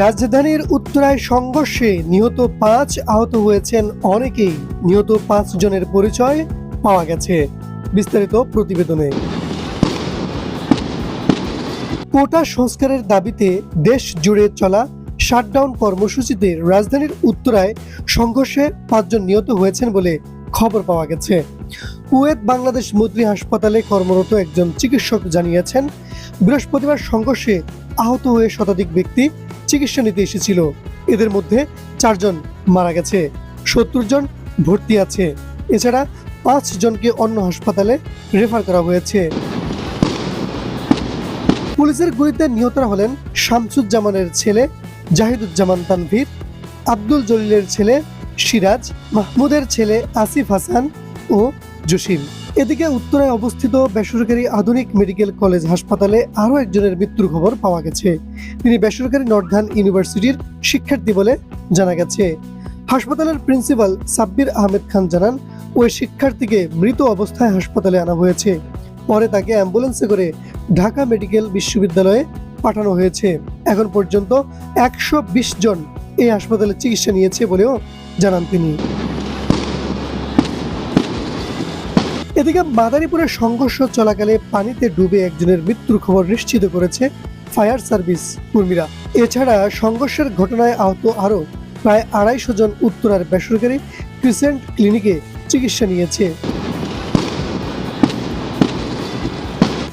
রাজধানীর উত্তরায় সংঘর্ষে নিহত পাঁচ আহত হয়েছেন অনেকেই। নিহত পাঁচ জনের পরিচয় পাওয়া গেছে। বিস্তারিত প্রতিবেদনে। কোটা সংস্কারের দাবিতে দেশ জুড়ে চলা শাটডাউন কর্মসূচিতে রাজধানীর উত্তরায় সংঘর্ষে পাঁচজন নিহত হয়েছেন বলে খবর পাওয়া গেছে। কুয়েত বাংলাদেশ মৈত্রী হাসপাতালে কর্মরত একজন চিকিৎসক জানিয়েছেন, বৃহস্পতিবার সংঘর্ষে আহত হয়ে শতাধিক ব্যক্তি চিকিৎসা নিতে এসেছিল। এদের মধ্যে চারজন মারা গেছে, সত্তর জন ভর্তি আছে। এছাড়া পাঁচ জনকে অন্য হাসপাতালে রেফার করা হয়েছে। পুলিশের গুলিতে নিহতরা হলেন শামসুজ্জামানের ছেলে জাহিদুজ্জামান তানভীর, আব্দুল জলিলের ছেলে সিরাজ, মাহমুদের ছেলে আসিফ হাসান ও জসিম এদিকে উত্তরে অবস্থিত বেসরকারি আধুনিক মেডিকেল কলেজ হাসপাতালে আরও একজনের মৃত্যুর খবর পাওয়া গেছে। তিনি বেসরকারি নর্থার্ন ইউনিভার্সিটির শিক্ষার্থী বলে জানা গেছে। হাসপাতালের প্রিন্সিপাল সাব্বির আহমেদ খান জানান, ওই শিক্ষার্থীকে মৃত অবস্থায় হাসপাতালে আনা হয়েছে। পরে তাকে অ্যাম্বুলেন্সে করে ঢাকা মেডিকেল বিশ্ববিদ্যালয়ে পাঠানো হয়েছে। এখন পর্যন্ত একশো বিশ জন এই হাসপাতালে চিকিৎসা নিয়েছে বলেও জানান তিনি। এদিকে মাদারীপুরের সংঘর্ষ চলাকালে পানিতে ডুবে একজনের মৃত্যুর খবর নিশ্চিত করেছে ফায়ার সার্ভিস কর্মীরা। এছাড়া সংঘর্ষের ঘটনায় আহত আরও প্রায় আড়াইশো জন উত্তরার বেসরকারি ক্রিসেন্ট ক্লিনিকে চিকিৎসা নিয়েছে।